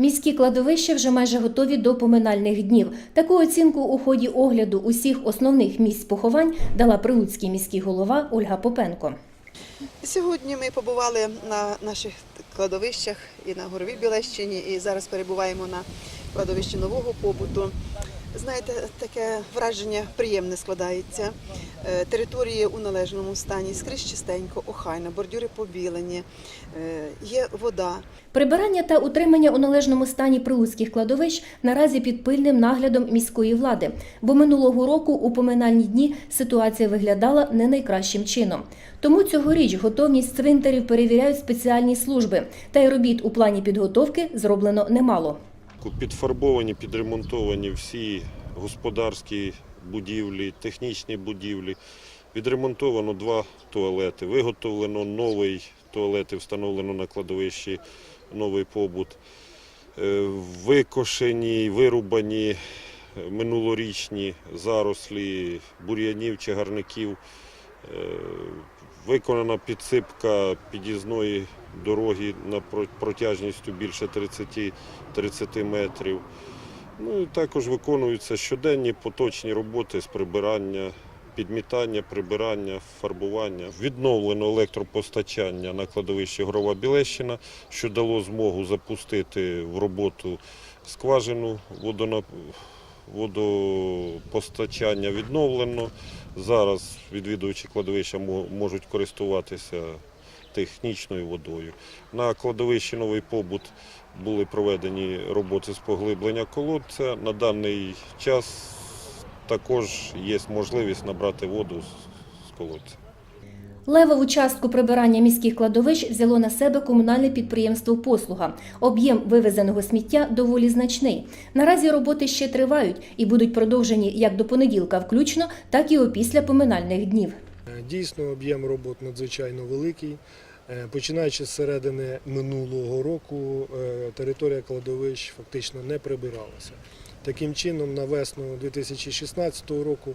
Міські кладовища вже майже готові до поминальних днів. Таку оцінку у ході огляду усіх основних місць поховань дала прилуцький міський голова Ольга Попенко. Сьогодні ми побували на наших кладовищах і на Горовій Білещині, і зараз перебуваємо на кладовищі нового побуту. Знаєте, таке враження приємне складається. Е, Території у належному стані, скрізь чистенько, охайно, бордюри побілені, е, є вода. Прибирання та утримання у належному стані прилуцьких кладовищ наразі під пильним наглядом міської влади, бо минулого року у поминальні дні ситуація виглядала не найкращим чином. Тому цьогоріч готовність цвинтарів перевіряють спеціальні служби, та й робіт у плані підготовки зроблено немало. Підфарбовані, підремонтовані всі господарські будівлі, технічні будівлі. Відремонтовано два туалети, виготовлено новий туалет і встановлено на кладовищі новий побут. Е, Викошені, вирубані минулорічні зарослі бур'янів, чагарників. Виконана підсипка під'їзної дороги на протяжністю більше 30, 30 метрів. Ну і також виконуються щоденні поточні роботи з прибирання, підмітання, прибирання, фарбування. Відновлено електропостачання на кладовищі Грова Білещина, що дало змогу запустити в роботу скважину водона- водопостачання відновлено. Зараз відвідувачі кладовища можуть користуватися технічною водою. На кладовищі Новий побут були проведені роботи з поглиблення колодця. На даний час також є можливість набрати воду з- колодця. Левову частку прибирання міських кладовищ взяло на себе комунальне підприємство Послуга. Об'єм вивезеного сміття доволі значний. Наразі роботи ще тривають і будуть продовжені як до понеділка включно, так і опісля поминальних днів. Е, Дійсно, об'єм робот надзвичайно великий. Е, Починаючи з середини минулого року, е, територія кладовищ фактично не прибиралася. Таким чином, на весну 2016 року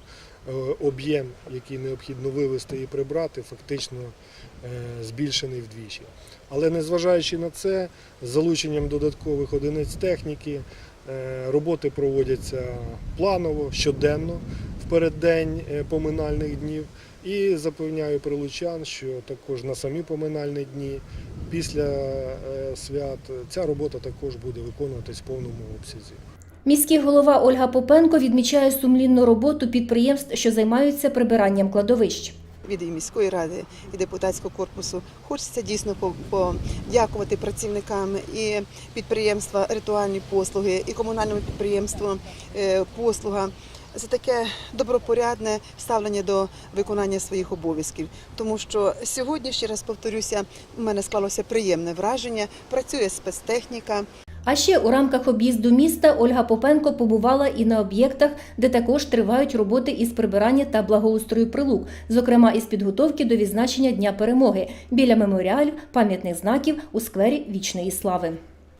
е, об'єм, який необхідно вивезти і прибрати, фактично е, збільшений вдвічі. Але незважаючи на це, з залученням додаткових одиниць техніки, е, роботи проводяться планово, щоденно, в переддень поминальних днів. І запевняю прилучан, що також на самі поминальні дні після свят ця робота також буде виконуватись в повному обсязі. Міський голова Ольга Попенко відмічає сумлінну роботу підприємств, що займаються прибиранням кладовищ. від і міської ради і депутатського корпусу. Хочеться дійсно подякувати працівникам і підприємства ритуальні послуги, і комунальному підприємству е, послуга. За таке добропорядне ставлення до виконання своїх обов'язків, тому що сьогодні, ще раз повторюся, у мене склалося приємне враження. Працює спецтехніка, А ще у рамках об'їзду міста Ольга Попенко побувала і на об'єктах, де також тривають роботи із прибирання та благоустрою прилук, зокрема із підготовки до відзначення Дня перемоги біля меморіалів, пам'ятних знаків у сквері Вічної слави.